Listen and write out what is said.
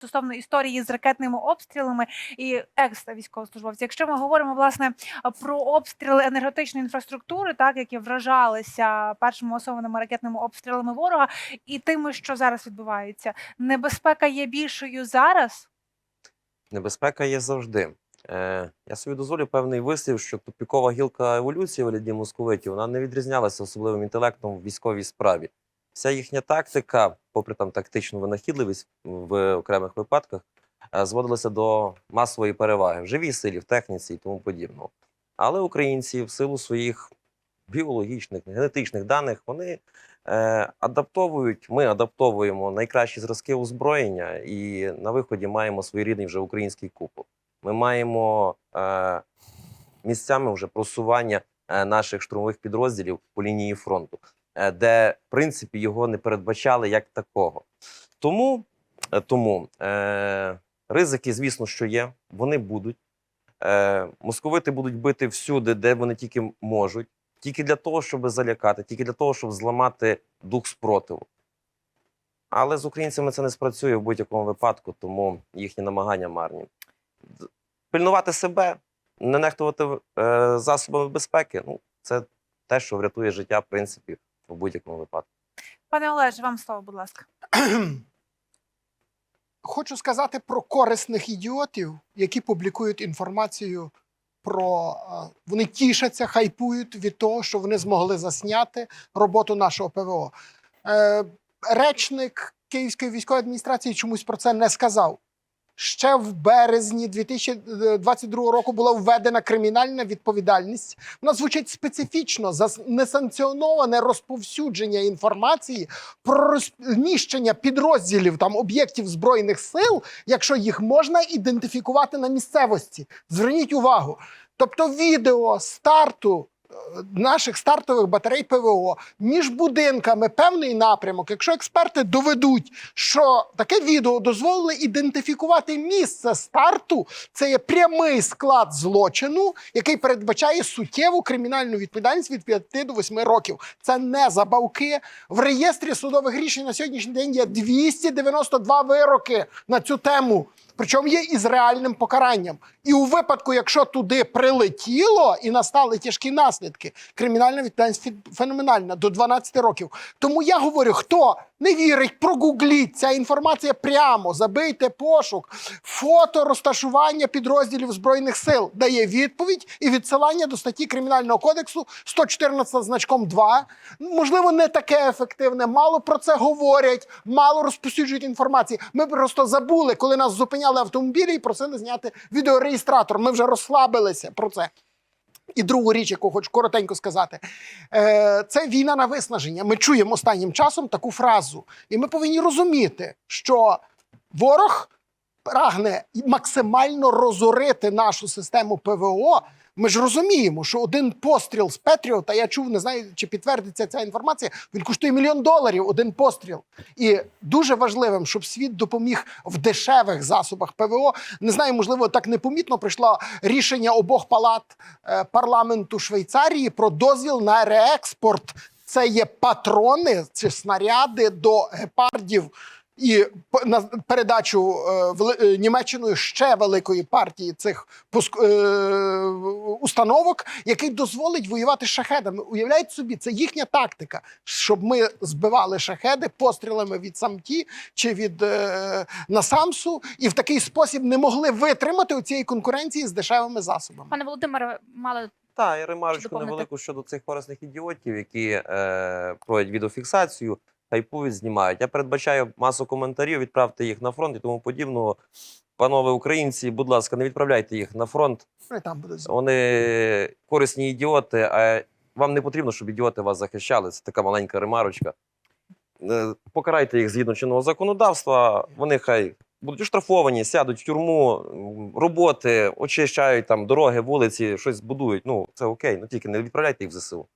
стосовно історії з ракетними обстрілами і екс військовослужбовців. Якщо ми говоримо власне про обстріли енергетичної інфраструктури, так які вражалися першими масованими ракетними обстрілами ворога, і тими, що зараз відбувається, небезпека є більшою зараз. Небезпека є завжди. Е, я собі дозволю певний вислів, що тупікова гілка еволюції вигляді московитів вона не відрізнялася особливим інтелектом в військовій справі. Вся їхня тактика, попри там тактичну винахідливість в окремих випадках, е, зводилася до масової переваги в живій силі, в техніці і тому подібного. Але українці, в силу своїх біологічних, генетичних даних, вони е, адаптовують, ми адаптовуємо найкращі зразки озброєння і на виході маємо своєрідний вже український купол. Ми маємо е, місцями вже просування е, наших штурмових підрозділів по лінії фронту, де, в принципі, його не передбачали як такого. Тому, е, тому е, ризики, звісно, що є, вони будуть. Е, московити будуть бити всюди, де вони тільки можуть, тільки для того, щоб залякати, тільки для того, щоб зламати дух спротиву. Але з українцями це не спрацює в будь-якому випадку, тому їхні намагання марні. Пильнувати себе, не нехтувати е, засобами безпеки ну, це те, що врятує життя, в принципі, в будь-якому випадку. Пане Олеже, вам слово, будь ласка. Хочу сказати про корисних ідіотів, які публікують інформацію про вони тішаться, хайпують від того, що вони змогли засняти роботу нашого ПВО. Е, Речник Київської військової адміністрації чомусь про це не сказав. Ще в березні 2022 року була введена кримінальна відповідальність. Вона звучить специфічно за несанкціоноване розповсюдження інформації про розміщення підрозділів там об'єктів збройних сил, якщо їх можна ідентифікувати на місцевості. Зверніть увагу. Тобто, відео старту наших стартових батарей ПВО між будинками певний напрямок. Якщо експерти доведуть, що таке відео дозволили ідентифікувати місце старту, це є прямий склад злочину, який передбачає суттєву кримінальну відповідальність від 5 до 8 років. Це не забавки. В реєстрі судових рішень на сьогоднішній день є 292 вироки на цю тему. Причому є із реальним покаранням. І у випадку, якщо туди прилетіло і настали тяжкі наслідки, кримінальна відповідальність феноменальна до 12 років. Тому я говорю, хто не вірить, прогугліть ця інформація прямо, забийте пошук, фото розташування підрозділів збройних сил дає відповідь і відсилання до статті кримінального кодексу 114 значком 2. Можливо, не таке ефективне, мало про це говорять, мало розповсюджують інформації. Ми просто забули, коли нас зупиняли автомобілі і просили зняти відеореєстратор. Ми вже розслабилися про це. І другу річ, яку хочу коротенько сказати, е, це війна на виснаження. Ми чуємо останнім часом таку фразу, і ми повинні розуміти, що ворог прагне максимально розорити нашу систему ПВО. Ми ж розуміємо, що один постріл з Петріота, я чув, не знаю, чи підтвердиться ця інформація, він коштує мільйон доларів один постріл. І дуже важливим, щоб світ допоміг в дешевих засобах ПВО. Не знаю, можливо, так непомітно прийшло рішення обох палат е, парламенту Швейцарії про дозвіл на реекспорт. Це є патрони, це снаряди до гепардів. І на передачу е, е, Німеччиною ще великої партії цих пуск, е, установок, який дозволить воювати з шахедами. Уявляєте собі, це їхня тактика, щоб ми збивали шахеди пострілами від самті чи від насамсу, і в такий спосіб не могли витримати у цієї конкуренції з дешевими засобами. Пане Володимире, мали Так, і ремарочку невелику щодо цих корисних ідіотів, які е, проводять відеофіксацію, хайпують, знімають. Я передбачаю масу коментарів, відправте їх на фронт і тому подібного. Панове українці, будь ласка, не відправляйте їх на фронт. Вони там будуть Вони корисні ідіоти, а вам не потрібно, щоб ідіоти вас захищали. Це така маленька ремарочка. Е, Покарайте їх згідно чинного законодавства. Вони хай будуть оштрафовані, сядуть в тюрму, роботи, очищають там дороги, вулиці, щось будують. Ну це окей. Ну тільки не відправляйте їх в ЗСУ.